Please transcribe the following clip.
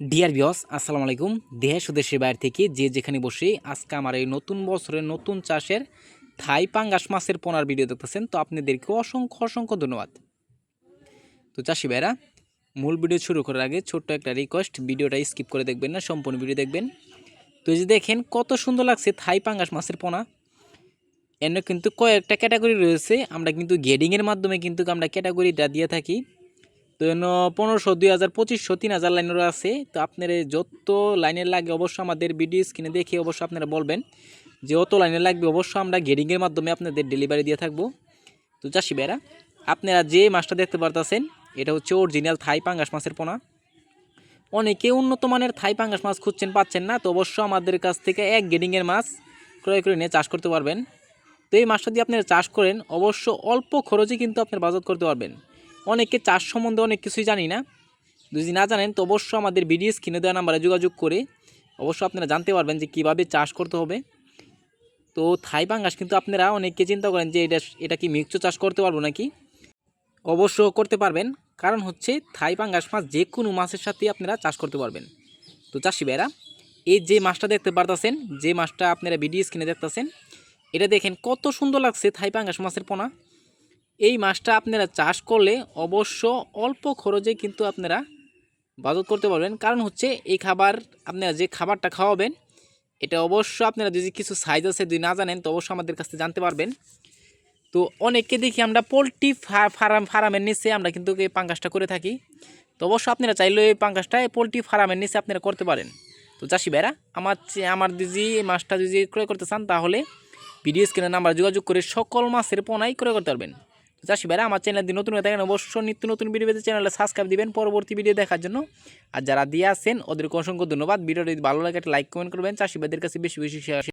Deer বিয়স আসসালামু আলাইকুম। দেশ সুদেশের দেশের বাইরে থেকে যে যেখানে বসে আজকে আমার এই নতুন বছরের নতুন চাষের থাই পাঙ্গাস মাছের পোনার ভিডিও দেখতেছেন, তো আপনাদেরকে অসংখ্য অসংখ্য ধন্যবাদ। তো চাষি ভাইরা, মূল ভিডিও শুরু করার আগে ছোট্ট একটা রিকোয়েস্ট ভিডিওটা স্কিপ করে দেখবেন না, সম্পূর্ণ ভিডিও দেখবেন। তো এই যে দেখেন, কত সুন্দর লাগছে থাই পাঙ্গাস মাছের পোনা। এর কিন্তু কয়েকটা ক্যাটাগরি রয়েছে, আমরা কিন্তু গেডিংয়ের মাধ্যমে কিন্তু আমরা ক্যাটাগরিটা দিয়ে থাকি। তো এন পনেরোশো, দুই হাজার, পঁচিশশো, তিন হাজার লাইনেরও আছে। তো আপনার যত লাইনের লাগে অবশ্য আমাদের ভিডিও স্ক্রিনে দেখে অবশ্যই আপনারা বলবেন যে অত লাইনের লাগবে অবশ্যই আমরা গেডিংয়ের মাধ্যমে আপনাদের ডেলিভারি দিয়ে থাকব। তো চাষি ভাইরা, আপনারা যে মাছটা দেখতে পারতেছেন, এটা হচ্ছে অরিজিনাল থাই পাঙ্গাস মাছের পোনা। অনেকে উন্নত মানের থাই পাঙ্গাস মাছ খুঁজছেন, পাচ্ছেন না, তো অবশ্যই আমাদের কাছ থেকে এক গেডিংয়ের মাছ ক্রয় করে নিয়ে চাষ করতে পারবেন। তো এই মাছটা দিয়ে আপনারা চাষ করেন, অবশ্য অল্প খরচে কিন্তু আপনার বাজত করতে পারবেন। অনেকে চাষ সম্বন্ধে অনেক কিছুই জানি না। যদি না জানেন, তো অবশ্যই আমাদের ভিডিও স্ক্রিনে দেওয়া নাম্বারে যোগাযোগ করে অবশ্যই আপনারা জানতে পারবেন যে কীভাবে চাষ করতে হবে। তো থাই পাঙ্গাস কিন্তু আপনারা অনেকে চিন্তা করেন যে এটা এটা কি মিক্সচার চাষ করতে পারব নাকি? অবশ্য করতে পারবেন। কারণ হচ্ছে থাই পাঙ্গাস মাছ যে কোনো মাছের সাথে আপনারা চাষ করতে পারবেন। তো চাষি ভাইরা, এই যে মাছটা দেখতে পারতেছেন, যে মাছটা আপনারা ভিডিও স্ক্রিনে দেখতেছেন, এটা দেখেন কত সুন্দর লাগছে থাই পাঙ্গাস মাছের পোনা। এই মাছটা আপনারা চাষ করলে অবশ্য অল্প খরচে কিন্তু আপনারা বাজত করতে পারবেন। কারণ হচ্ছে এই খাবার আপনারা যে খাবারটা খাওয়াবেন, এটা অবশ্য আপনারা যদি কিছু সাইজ আছে যদি না জানেন, তো অবশ্য আমাদের কাছে জানতে পারবেন। তো অনেককে দেখি আমরা পোলট্রি ফার্ম ফার্মের নিচে আমরা কিন্তু এই পাঙ্গাসটা করে থাকি। তো অবশ্য আপনারা চাইলে এই পাঙ্গাসটা পোলট্রি ফার্মের নিচে আপনারা করতে পারেন। তো চাষি ভাইরা, আমার আমার দিদি এই মাছটা যদি ক্রয় করতে চান, তাহলে ভিডিও স্ক্রিনের নাম্বার যোগাযোগ করে সকল মাছের পোনাই ক্রয় করতে পারবেন। চাষি ভাইরা, আমার চ্যানেল দিয়ে নতুন হয়ে থাকেন, অবশ্যই নিত্য নতুন ভিডিও পেতে চ্যানেলে সাবস্ক্রাইব দিবেন পরবর্তী ভিডিও দেখার জন্য। আর যারা দিয়ে আসেন ওদেরকে অসংখ্য ধন্যবাদ। ভিডিওটি ভালো লাগে, একটা লাইক কমেন্ট করবেন। চাষি ভাইদের কাছে বেশি বেশি শেয়ার